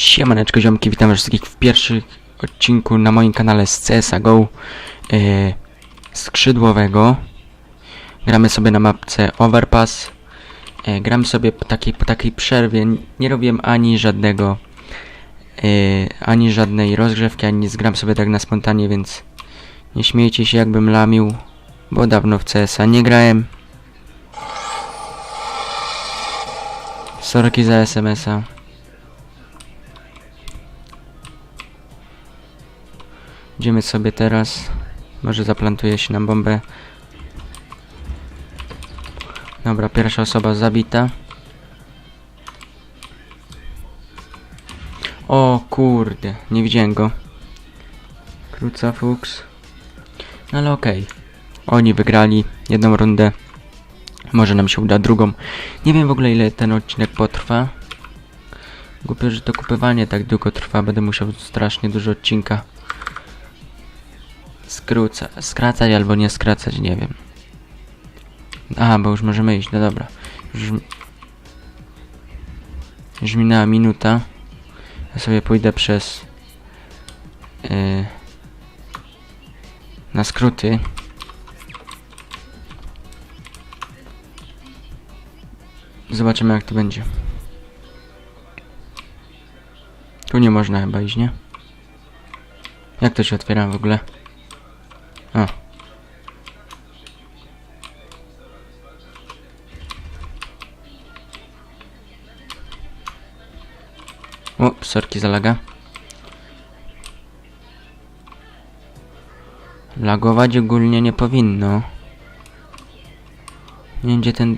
Siemaneczko ziomki, witam wszystkich w pierwszym odcinku na moim kanale z CSA GO e, skrzydłowego. Gramy sobie na mapce Overpass. E, gram sobie po takiej, po takiej przerwie. Nie robiłem ani żadnego e, ani żadnej rozgrzewki, ani nic. Gram sobie tak na spontanie, więc nie śmiejcie się jakbym lamił, bo dawno w CSA nie grałem. Sorki za SMS-a. Idziemy sobie teraz. Może zaplantuje się nam bombę. Dobra, pierwsza osoba zabita. O kurde, nie widziałem go. Kruca Fuchs. No ale okej. Oni wygrali jedną rundę. Może nam się uda drugą. Nie wiem w ogóle ile ten odcinek potrwa. Głupio, że to kupywanie tak długo trwa. Będę musiał strasznie dużo odcinka skróca, skracać albo nie skracać, nie wiem. Aha, bo już możemy iść, no dobra. Już, już minęła minuta. Ja sobie pójdę przez... Yy, na skróty. Zobaczymy jak to będzie. Tu nie można chyba iść, nie? Jak to się otwiera w ogóle? A. O, sorki za laga. Lagować ogólnie nie powinno. Nie wiem gdzie ten...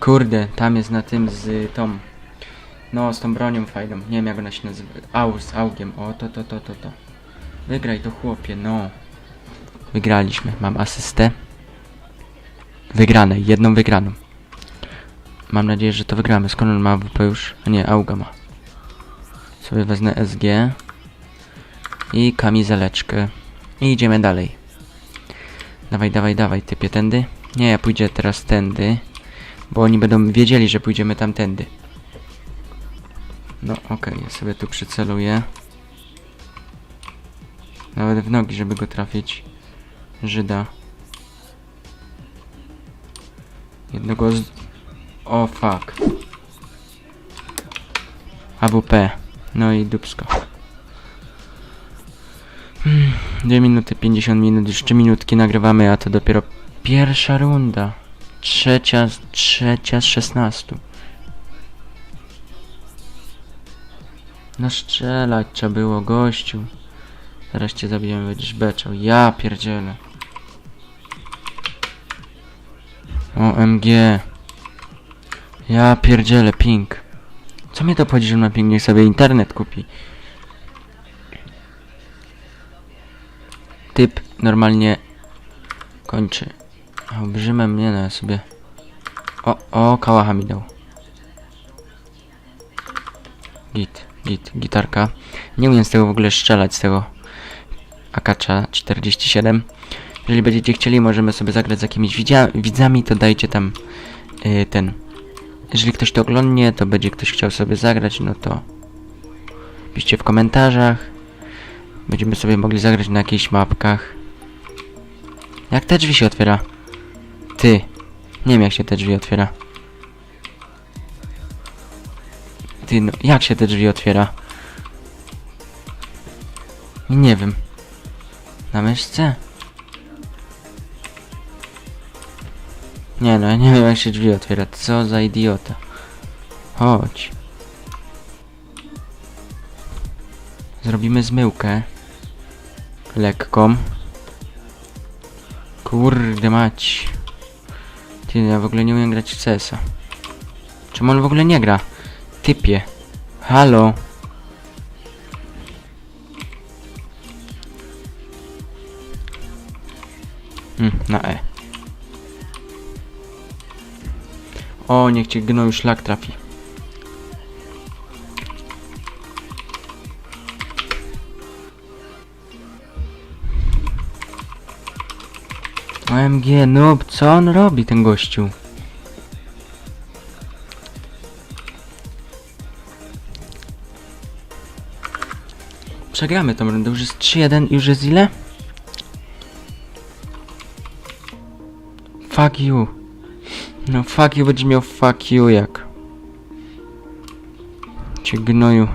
Kurde, tam jest na tym z tą... No, z tą bronią fajną. Nie wiem jak ona się nazywa. Au, z augiem. O, to, to, to, to, to. Wygraj to chłopie, no. Wygraliśmy. Mam asystę. Wygrane, jedną wygraną. Mam nadzieję, że to wygramy. Skąd on ma WP już? A nie, Auga ma. Sobie wezmę SG. I kamizeleczkę. I idziemy dalej. Dawaj, dawaj, dawaj, typie tędy. Nie, ja pójdę teraz tędy. Bo oni będą wiedzieli, że pójdziemy tamtędy. No okej, ja sobie tu przyceluję. Nawet w nogi, żeby go trafić. Żyda. Jednego z... O fuck. AWP. No i dupsko. Hmm, 2 minuty 50 minut, już 3 minutki nagrywamy, a to dopiero pierwsza runda. Trzecia, trzecia z 16. No strzelać trzeba było, gościu. Zaraz cię zabijemy, będziesz beczał. Ja pierdzielę. OMG. Ja pierdzielę, ping. Co mnie to obchodzi, że on ma ping? Niech sobie internet kupi. Typ normalnie kończy. A olbrzyme mnie na sobie. O, o, kałacha mi dał. Git, git, gitarka. Nie umiem z tego w ogóle strzelać, z tego Akacza 47. Jeżeli będziecie chcieli, możemy sobie zagrać z jakimiś widzami, to dajcie tam y, ten. Jeżeli ktoś to oglądnie, to będzie ktoś chciał sobie zagrać, no to piszcie w komentarzach. Będziemy sobie mogli zagrać na jakichś mapkach. Jak te drzwi się otwiera? Ty. Nie wiem jak się te drzwi otwiera. Ty, no jak się te drzwi otwiera? Nie wiem. Na myszce? Nie no, ja nie wiem jak się drzwi otwiera. Co za idiota. Chodź. Zrobimy zmyłkę. Lekką. Kurde mać. Ty, ja w ogóle nie umiem grać w CS-a. Czemu on w ogóle nie gra? Typie. Halo. Na E. O, niech cię gnoju szlak trafi. OMG, no co on robi ten gościu? Przegramy tą rundę, już jest 3-1, już jest ile? Fuck you. No fuck you, będzie miał fuck you jak. Cię gnoju.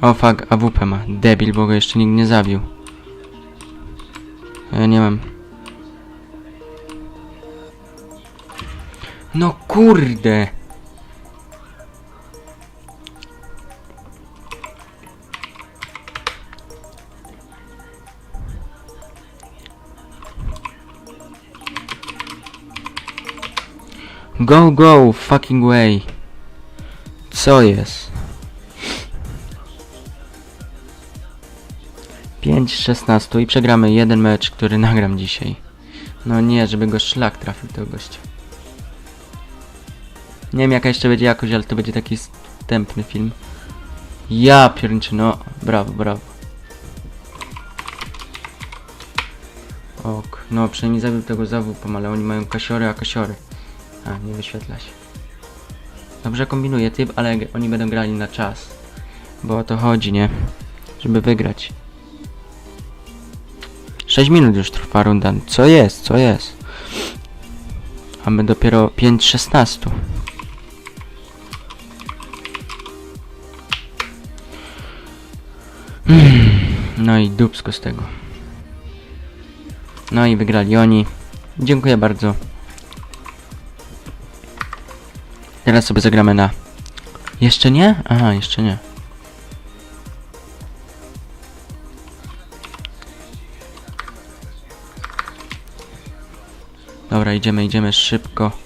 O fuck, AWP ma. Debil, bo go jeszcze nikt nie zabił. Ja nie mam. No kurde! Go, go, fucking way. Co jest? 5 z 16 i przegramy jeden mecz, który nagram dzisiaj. No nie, żeby go szlak trafił tego gościa. Nie wiem jaka jeszcze będzie jakość, ale to będzie taki wstępny film. Ja pierniczy, no brawo, brawo. Ok, no przynajmniej zabił tego zawupom, ale oni mają kasiory, a kasiory. A, nie wyświetla się. Dobrze kombinuje typ, ale oni będą grali na czas. Bo o to chodzi, nie? Żeby wygrać. 6 minut już trwa runda. Co jest? Co jest? A my dopiero 5-16. No i dupsko z tego. No i wygrali oni. Dziękuję bardzo. Teraz sobie zagramy na... Jeszcze nie? Aha, jeszcze nie. Dobra, idziemy, idziemy szybko.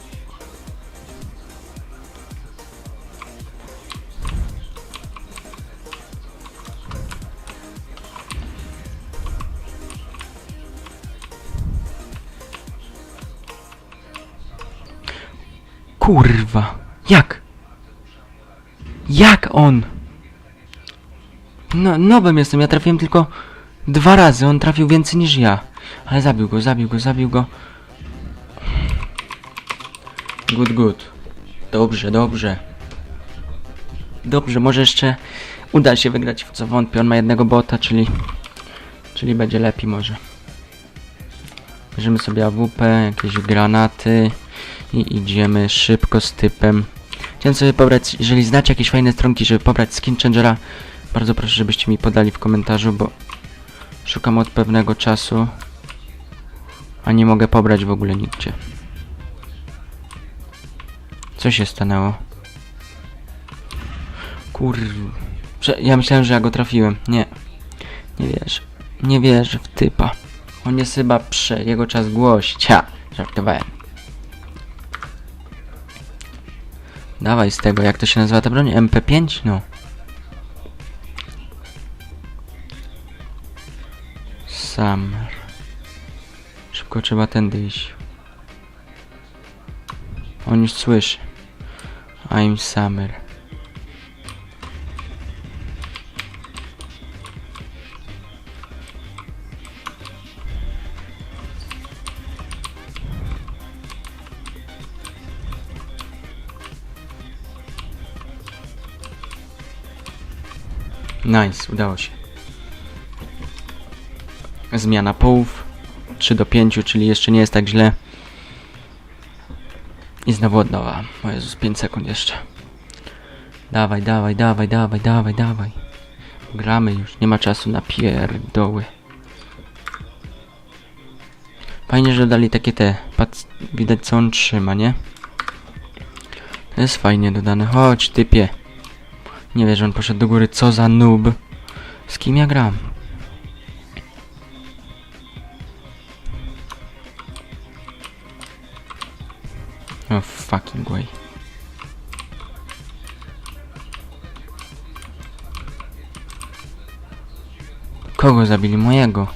On? No, nowym jestem, ja trafiłem tylko dwa razy, on trafił więcej niż ja. Ale zabił go, zabił go, zabił go. Good, good. Dobrze, dobrze. Dobrze, może jeszcze uda się wygrać, w co wątpię. On ma jednego bota, czyli... Czyli będzie lepiej może. Bierzemy sobie AWP, jakieś granaty i idziemy szybko z typem. Chciałem sobie pobrać, jeżeli znacie jakieś fajne stronki, żeby pobrać skin changera, bardzo proszę, żebyście mi podali w komentarzu, bo szukam od pewnego czasu, a nie mogę pobrać w ogóle nigdzie. Co się stanęło? Kur... Ja myślałem, że ja go trafiłem. Nie. Nie wierzę. Nie wierzę w typa. On jest chyba prze... Jego czas głosić. Ha! Żartowałem. Dawaj z tego, jak to się nazywa ta broń? MP5? No. Summer. Szybko trzeba tędy iść. On już słyszy. I'm Summer. Nice, udało się. Zmiana połów 3 do 5, czyli jeszcze nie jest tak źle. I znowu od nowa. O Jezus, 5 sekund jeszcze. Dawaj, dawaj, dawaj, dawaj, dawaj, dawaj. Gramy już, nie ma czasu na pierdoły. Fajnie, że dali takie te. Patrz, widać co on trzyma, nie? To jest fajnie dodane. Chodź, typie. Nie że on poszedł do góry. Co za noob. Z kim ja gram? Oh fucking way. Kogo zabili? Mojego.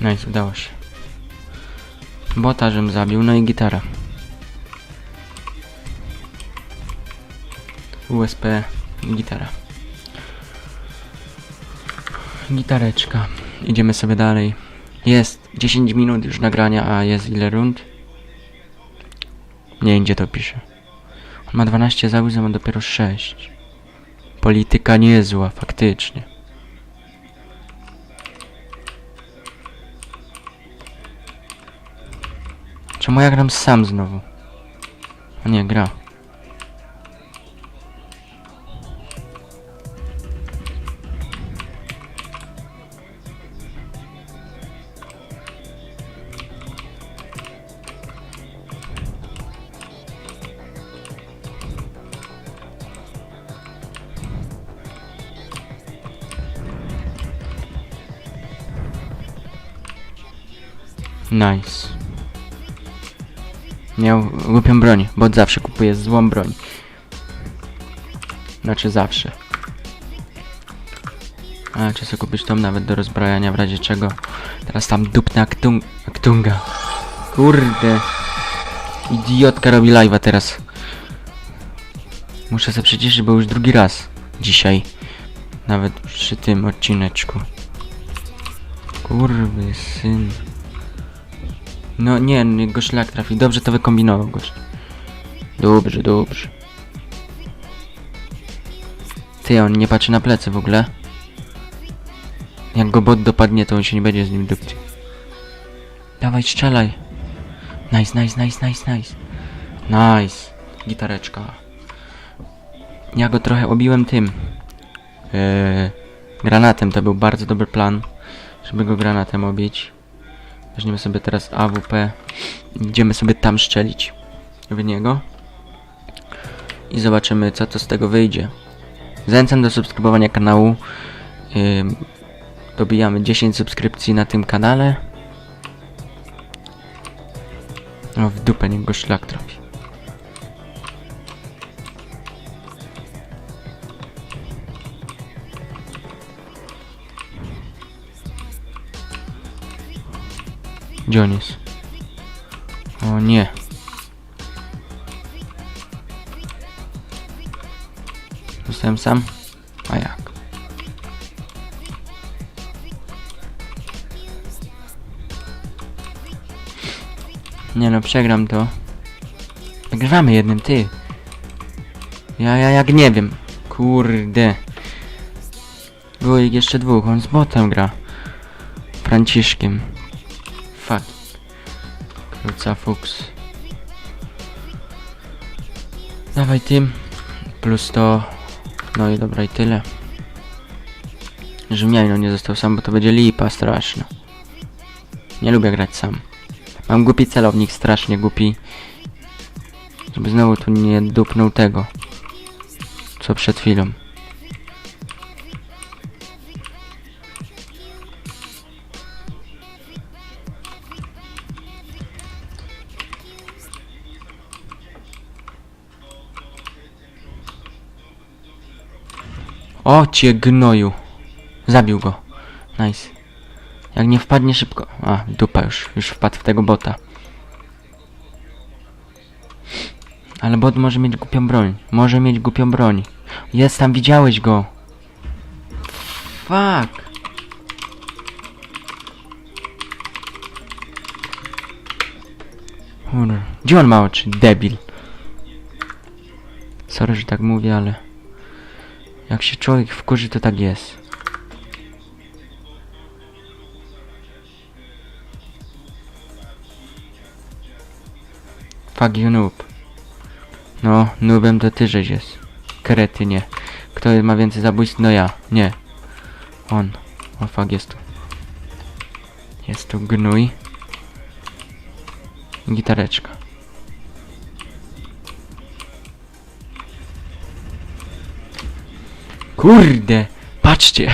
Nice, udało się. Bota, żem zabił, no i gitara. USP gitara. Gitareczka. Idziemy sobie dalej. Jest 10 minut już nagrania, a jest ile rund? Nie gdzie to pisze. On ma 12 zabójstw, a ma dopiero 6. Polityka niezła, faktycznie. Czemu ja gram sam znowu? A nie, gra. Nice. Miał głupią broń, bo zawsze kupuje złą broń. Znaczy zawsze. A, czy sobie kupić tą nawet do rozbrajania w razie czego. Teraz tam dupna aktung aktunga. Kurde. Idiotka robi live'a teraz. Muszę sobie przyciszyć, bo już drugi raz dzisiaj. Nawet przy tym odcineczku. Kurwy syn. No nie, go szlak trafił. Dobrze to wykombinował gość. Dobrze, dobrze. Ty, on nie patrzy na plecy w ogóle. Jak go bot dopadnie, to on się nie będzie z nim dupcił. Dawaj, strzelaj. Nice, nice, nice, nice, nice. Nice. Gitareczka. Ja go trochę obiłem tym. Eee, granatem to był bardzo dobry plan, żeby go granatem obić. Weźmiemy sobie teraz AWP. Idziemy sobie tam szczelić w niego. I zobaczymy co to z tego wyjdzie. Zachęcam do subskrybowania kanału. Ym, dobijamy 10 subskrypcji na tym kanale. O, w dupę niech go szlak trafi. Gdzie on jest? O nie. Zostałem sam? A jak? Nie no, przegram to. Wygrywamy jednym, ty. Ja, ja jak nie wiem. Kurde. Było ich jeszcze dwóch, on z botem gra. Franciszkiem. Kruca Fuchs. Dawaj tym. Plus to. No i dobra i tyle. Rzymianino nie został sam, bo to będzie lipa straszna. Nie lubię grać sam. Mam głupi celownik, strasznie głupi. Żeby znowu tu nie dupnął tego. Co przed chwilą. O cię gnoju. Zabił go. Nice. Jak nie wpadnie szybko. A, dupa już. Już wpadł w tego bota. Ale bot może mieć głupią broń. Może mieć głupią broń. Jest tam, widziałeś go. Fuck. Gdzie on ma oczy? Debil. Sorry, że tak mówię, ale... Jak się człowiek wkurzy, to tak jest. Fuck you noob. No, noobem to ty żeś jest. Kretynie. Kto ma więcej zabójstw? No ja. Nie. On. O fuck, jest tu. Jest tu gnój. Gitareczka. Kurde! Patrzcie!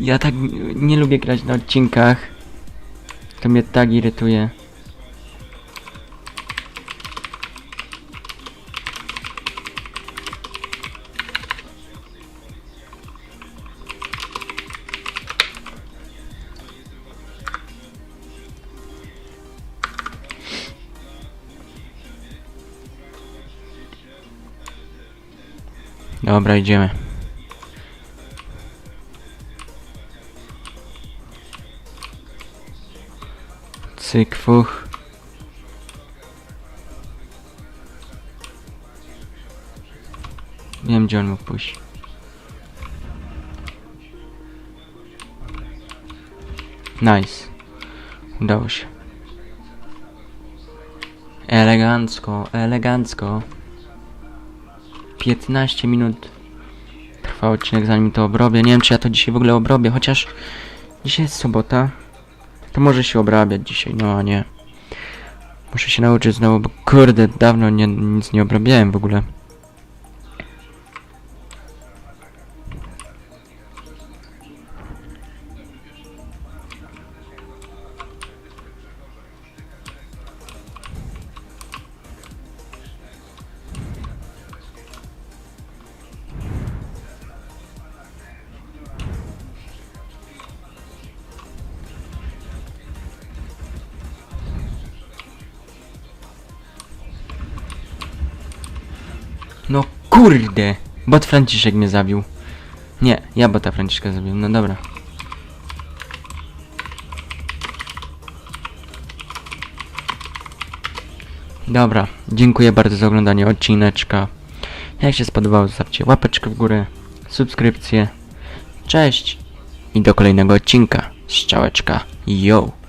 Ja tak nie lubię grać na odcinkach. To mnie tak irytuje. Dobra, idziemy. Cyk, fuch. Wiem, gdzie on mógł pójść. Nice. Udało się. Elegancko, elegancko. 15 minut trwa odcinek zanim to obrobię. Nie wiem czy ja to dzisiaj w ogóle obrobię, chociaż dzisiaj jest sobota. To może się obrabiać dzisiaj, no a nie. Muszę się nauczyć znowu, bo kurde, dawno nie, nic nie obrabiałem w ogóle. No kurde! Bot Franciszek mnie zabił. Nie, ja bota Franciszka zabiłem, no dobra. Dobra, dziękuję bardzo za oglądanie odcineczka. Jak się spodobało, zostawcie łapeczkę w górę, subskrypcję. Cześć! I do kolejnego odcinka. Strzałeczka. Yo!